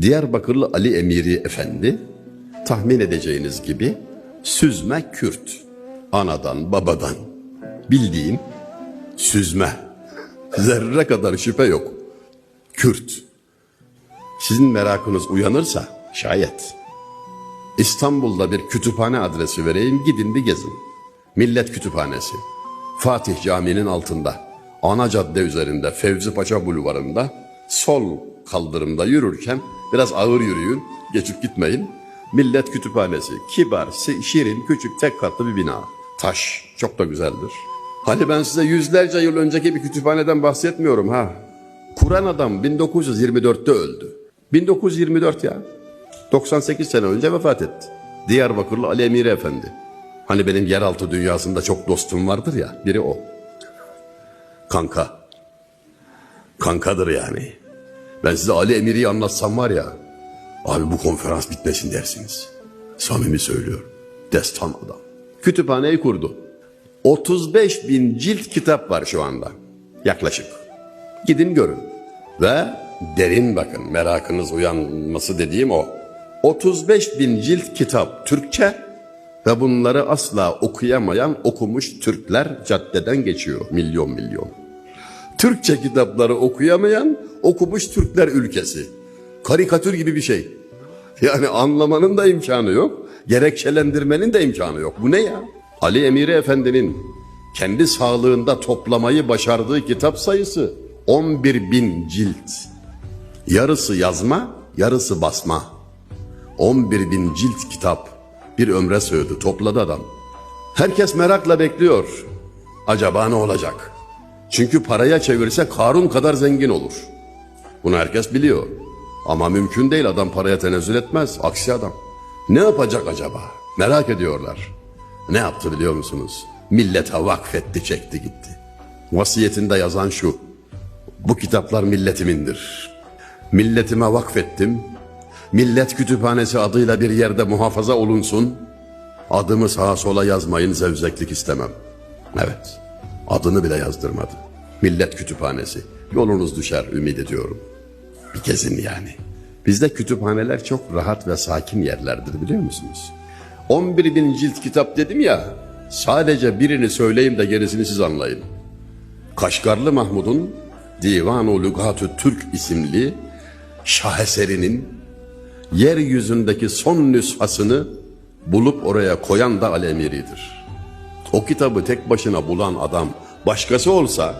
Diyarbakırlı Ali Emiri Efendi tahmin edeceğiniz gibi süzme Kürt. Anadan babadan bildiğin süzme. Zerre kadar şüphe yok. Kürt. Sizin merakınız uyanırsa şayet İstanbul'da bir kütüphane adresi vereyim gidin bir gezin. Millet Kütüphanesi. Fatih Camii'nin altında. Ana cadde üzerinde Fevzi Paşa Bulvarı'nda sol kaldırımda yürürken biraz ağır yürüyün geçip gitmeyin. Millet Kütüphanesi kibar, şirin, küçük tek katlı bir bina. Taş çok da güzeldir. Hani ben size yüzlerce yıl önceki bir kütüphaneden bahsetmiyorum ha. Kur'an adam 1924'te öldü. 1924 ya. 98 sene önce vefat etti. Diyarbakırlı Ali Emiri Efendi. Hani benim yeraltı dünyasında çok dostum vardır ya, biri o. Kanka. Kankadır yani. Ben size Ali Emiri'yi anlatsam var ya, abi bu konferans bitmesin dersiniz. Samimi söylüyorum. Destan adam. Kütüphaneyi kurdu. 35 bin cilt kitap var şu anda. Yaklaşık. Gidin görün. Ve derin bakın merakınız uyanması dediğim o. 35 bin cilt kitap Türkçe ve bunları asla okuyamayan okumuş Türkler caddeden geçiyor milyon milyon. Türkçe kitapları okuyamayan okumuş Türkler ülkesi. Karikatür gibi bir şey. Yani anlamanın da imkanı yok, gerekçelendirmenin de imkanı yok. Bu ne ya? Ali Emiri Efendi'nin kendi sağlığında toplamayı başardığı kitap sayısı 11 bin cilt. Yarısı yazma, yarısı basma. 11 bin cilt kitap bir ömre sığdı, topladı adam. Herkes merakla bekliyor. Acaba ne olacak? Çünkü paraya çevirse Karun kadar zengin olur. Bunu herkes biliyor. Ama mümkün değil adam paraya tenezzül etmez. Aksi adam. Ne yapacak acaba? Merak ediyorlar. Ne yaptı biliyor musunuz? Millete vakfetti çekti gitti. Vasiyetinde yazan şu. Bu kitaplar milletimindir. Milletime vakfettim. Millet kütüphanesi adıyla bir yerde muhafaza olunsun. Adımı sağa sola yazmayın zevzeklik istemem. Evet. Adını bile yazdırmadı. Millet kütüphanesi. Yolunuz düşer ümit ediyorum. Bir gezin yani. Bizde kütüphaneler çok rahat ve sakin yerlerdir biliyor musunuz? 11 bin cilt kitap dedim ya, sadece birini söyleyeyim de gerisini siz anlayın. Kaşgarlı Mahmud'un Divan-ı Lugatü Türk isimli şaheserinin yeryüzündeki son nüshasını bulup oraya koyan da Alemiri'dir. O kitabı tek başına bulan adam başkası olsa,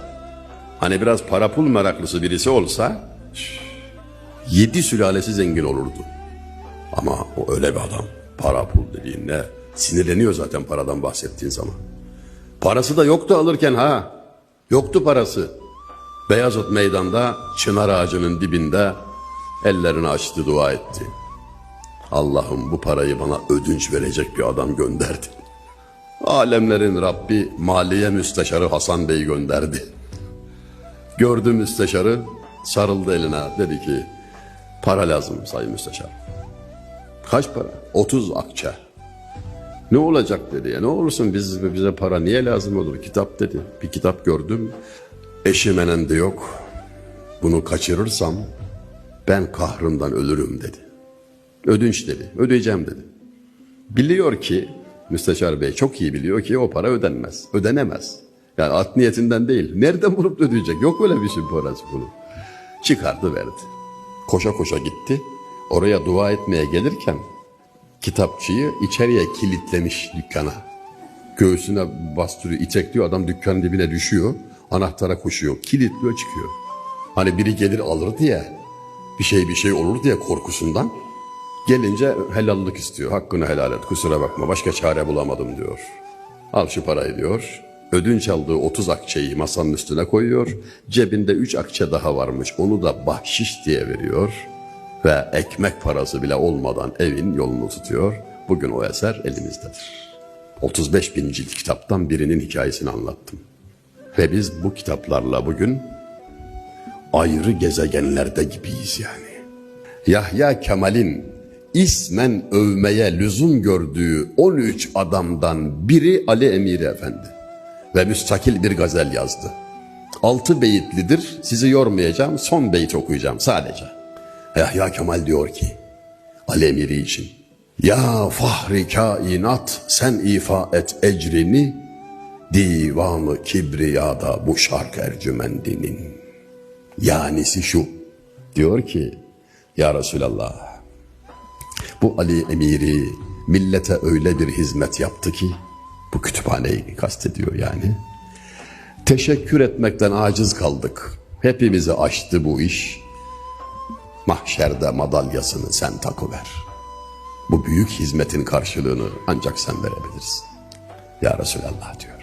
hani biraz para pul meraklısı birisi olsa, yedi sülalesi zengin olurdu. Ama o öyle bir adam. Para pul dediğinde sinirleniyor zaten paradan bahsettiğin zaman. Parası da yoktu alırken ha. Yoktu parası. Beyazıt meydanda çınar ağacının dibinde ellerini açtı dua etti. Allah'ım bu parayı bana ödünç verecek bir adam gönderdi. Alemlerin Rabbi Maliye Müsteşarı Hasan Bey gönderdi. Gördü müsteşarı sarıldı eline dedi ki para lazım sayın müsteşar. Kaç para? 30 akçe. Ne olacak dedi ya ne olursun biz, bize para niye lazım olur kitap dedi. Bir kitap gördüm eşim de yok bunu kaçırırsam ben kahrımdan ölürüm dedi. Ödünç dedi ödeyeceğim dedi. Biliyor ki Müsteşar Bey çok iyi biliyor ki o para ödenmez. Ödenemez. Yani art niyetinden değil. Nereden bulup ödeyecek? Yok öyle bir şey parası bunu. Çıkardı verdi. Koşa koşa gitti. Oraya dua etmeye gelirken kitapçıyı içeriye kilitlemiş dükkana. Göğsüne bastırıyor, itekliyor. Adam dükkanın dibine düşüyor. Anahtara koşuyor. Kilitliyor çıkıyor. Hani biri gelir alır diye. Bir şey bir şey olur diye korkusundan. Gelince helallik istiyor. Hakkını helal et. Kusura bakma. Başka çare bulamadım diyor. Al şu parayı diyor. Ödünç aldığı 30 akçeyi masanın üstüne koyuyor. Cebinde 3 akçe daha varmış. Onu da bahşiş diye veriyor. Ve ekmek parası bile olmadan evin yolunu tutuyor. Bugün o eser elimizdedir. 35 bin cilt kitaptan birinin hikayesini anlattım. Ve biz bu kitaplarla bugün ayrı gezegenlerde gibiyiz yani. Yahya Kemal'in ismen övmeye lüzum gördüğü 13 adamdan biri Ali Emiri Efendi ve müstakil bir gazel yazdı. Altı beyitlidir, sizi yormayacağım, son beyit okuyacağım sadece. Yahya Kemal diyor ki Ali Emiri için Ya fahri kainat sen ifa et ecrini divanı kibriyada bu şark ercümendinin. Yanisi şu diyor ki Ya Resulallah bu Ali Emiri millete öyle bir hizmet yaptı ki bu kütüphaneyi kastediyor yani. Teşekkür etmekten aciz kaldık. Hepimizi aştı bu iş. Mahşerde madalyasını sen takıver. Bu büyük hizmetin karşılığını ancak sen verebilirsin. Ya Resulallah diyor.